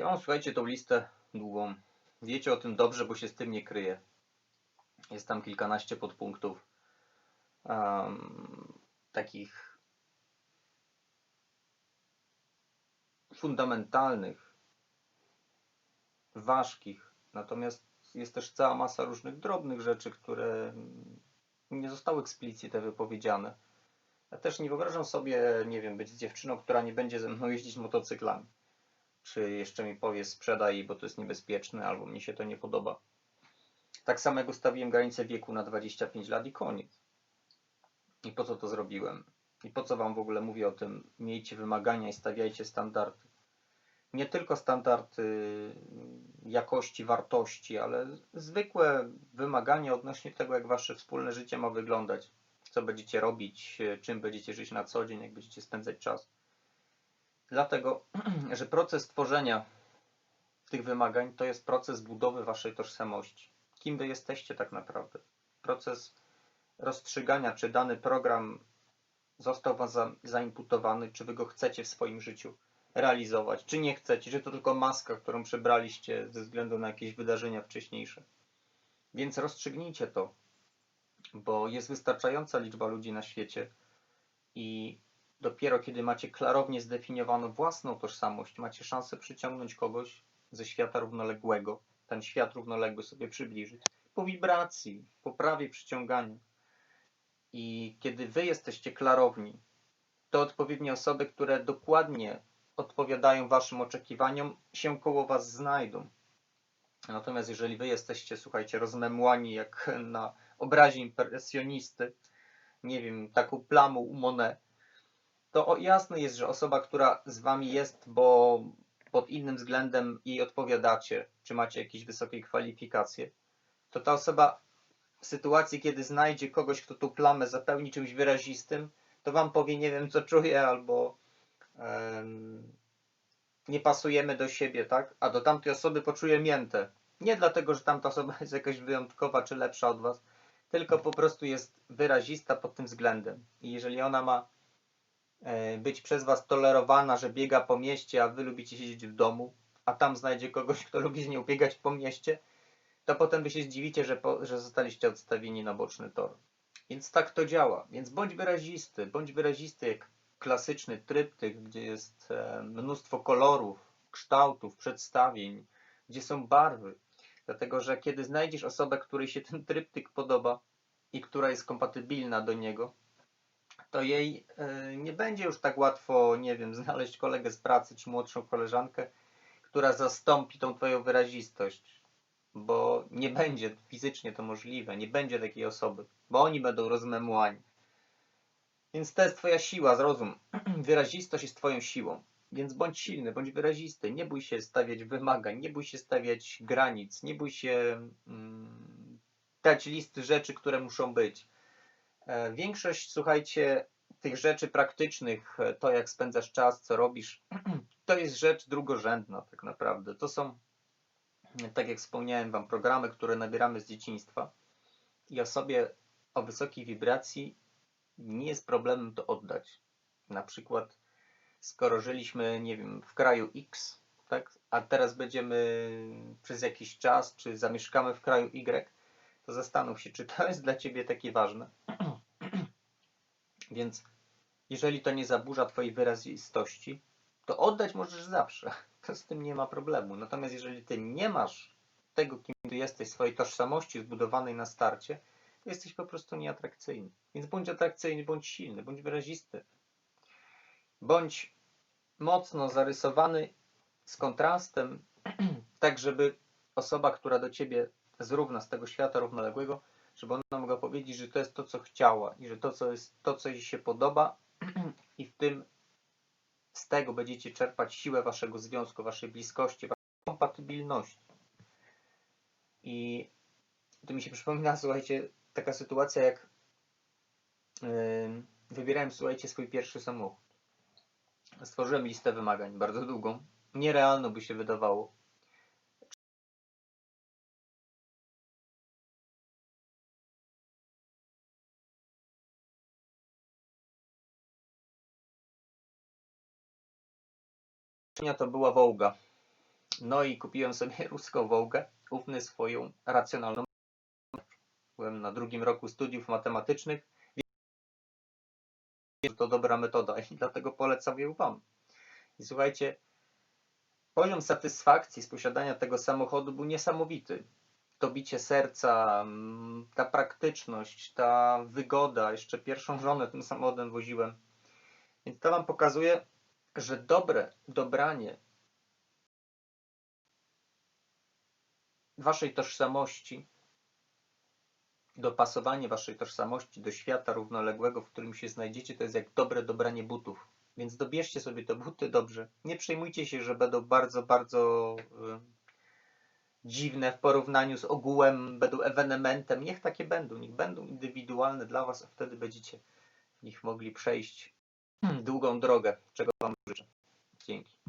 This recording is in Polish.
Ja mam, słuchajcie, tą listę długą. Wiecie o tym dobrze, bo się z tym nie kryję. Jest tam kilkanaście podpunktów. em, takich fundamentalnych, ważkich. Natomiast jest też cała masa różnych drobnych rzeczy, które nie zostały eksplicite wypowiedziane. Ja też nie wyobrażam sobie, nie wiem, być dziewczyną, która nie będzie ze mną jeździć motocyklami. Czy jeszcze mi powie sprzedaj, bo to jest niebezpieczne, albo mi się to nie podoba. Tak samo jak ustawiłem granicę wieku na 25 lat i koniec. I po co to zrobiłem? I po co wam w ogóle mówię o tym? Miejcie wymagania i stawiajcie standardy. Nie tylko standardy jakości, wartości, ale zwykłe wymagania odnośnie tego, jak wasze wspólne życie ma wyglądać. Co będziecie robić, czym będziecie żyć na co dzień, jak będziecie spędzać czas. Dlatego, że proces tworzenia tych wymagań to jest proces budowy waszej tożsamości. Kim wy jesteście tak naprawdę? Proces rozstrzygania, czy dany program został wam za, zaimputowany, czy wy go chcecie w swoim życiu realizować, czy nie chcecie, czy to tylko maska, którą przebraliście ze względu na jakieś wydarzenia wcześniejsze. Więc rozstrzygnijcie to, bo jest wystarczająca liczba ludzi na świecie i dopiero kiedy macie klarownie zdefiniowaną własną tożsamość, macie szansę przyciągnąć kogoś ze świata równoległego, ten świat równoległy sobie przybliżyć, po wibracji, po prawie przyciągania. I kiedy wy jesteście klarowni, to odpowiednie osoby, które dokładnie odpowiadają waszym oczekiwaniom, się koło was znajdą. Natomiast jeżeli wy jesteście, słuchajcie, rozmemłani jak na obrazie impresjonisty, nie wiem, taką plamą u Monet, to jasne jest, że osoba, która z wami jest, bo pod innym względem jej odpowiadacie, czy macie jakieś wysokie kwalifikacje, to ta osoba w sytuacji, kiedy znajdzie kogoś, kto tą plamę zapełni czymś wyrazistym, to wam powie, nie wiem, co czuję, albo em, nie pasujemy do siebie, tak? A do tamtej osoby poczuje miętę. Nie dlatego, że tamta osoba jest jakaś wyjątkowa czy lepsza od was, tylko po prostu jest wyrazista pod tym względem. I jeżeli ona ma być przez was tolerowana, że biega po mieście, a wy lubicie siedzieć w domu, a tam znajdzie kogoś, kto lubi z nią biegać po mieście, to potem wy się zdziwicie, że, po, że zostaliście odstawieni na boczny tor. Więc tak to działa. Więc bądź wyrazisty, bądź wyrazisty jak klasyczny tryptyk, gdzie jest e, mnóstwo kolorów, kształtów, przedstawień, gdzie są barwy. Dlatego, że kiedy znajdziesz osobę, której się ten tryptyk podoba i która jest kompatybilna do niego, to jej e, nie będzie już tak łatwo, nie wiem, znaleźć kolegę z pracy czy młodszą koleżankę, która zastąpi tą twoją wyrazistość, bo nie będzie fizycznie to możliwe, nie będzie takiej osoby, bo oni będą rozmemłani. Więc to jest twoja siła, zrozum. Wyrazistość jest twoją siłą. Więc bądź silny, bądź wyrazisty. Nie bój się stawiać wymagań, nie bój się stawiać granic, nie bój się mm, dać listy rzeczy, które muszą być. E, Większość, słuchajcie, tych rzeczy praktycznych, e, to jak spędzasz czas, co robisz, to jest rzecz drugorzędna tak naprawdę. To są, tak jak wspomniałem Wam, programy, które nabieramy z dzieciństwa i osobie o wysokiej wibracji nie jest problemem to oddać. Na przykład, skoro żyliśmy, nie wiem, w kraju X, tak, a teraz będziemy przez jakiś czas, czy zamieszkamy w kraju Y, to zastanów się, czy to jest dla Ciebie takie ważne. Więc jeżeli to nie zaburza Twojej wyrazistości, to oddać możesz zawsze. To z tym nie ma problemu. Natomiast jeżeli Ty nie masz tego, kim Ty jesteś, swojej tożsamości zbudowanej na starcie, to jesteś po prostu nieatrakcyjny. Więc bądź atrakcyjny, bądź silny, bądź wyrazisty. Bądź mocno zarysowany z kontrastem, tak żeby osoba, która do Ciebie zrówna z tego świata równoległego, żeby ona mogła powiedzieć, że to jest to, co chciała i że to, co jest to, co jej się podoba i w tym z tego będziecie czerpać siłę waszego związku, waszej bliskości, waszej kompatybilności. I to mi się przypomina, słuchajcie, taka sytuacja jak yy, wybierałem, słuchajcie, swój pierwszy samochód. Stworzyłem listę wymagań, bardzo długą. Nierealną by się wydawało. To była Wołga. No i kupiłem sobie ruską Wołgę, ufny swoją racjonalną. Byłem na drugim roku studiów matematycznych. To dobra metoda i dlatego polecam ją Wam. I słuchajcie, poziom satysfakcji z posiadania tego samochodu był niesamowity. To bicie serca, mm, ta praktyczność, ta wygoda. Jeszcze pierwszą żonę tym samochodem woziłem. Więc to Wam pokazuje, że dobre dobranie Waszej tożsamości, dopasowanie Waszej tożsamości do świata równoległego, w którym się znajdziecie, to jest jak dobre dobranie butów. Więc dobierzcie sobie te buty dobrze. Nie przejmujcie się, że będą bardzo, bardzo y, dziwne w porównaniu z ogółem, będą ewenementem. Niech takie będą, niech będą indywidualne dla Was, a wtedy będziecie w nich mogli przejść długą drogę, czego Wam życzę. Dzięki.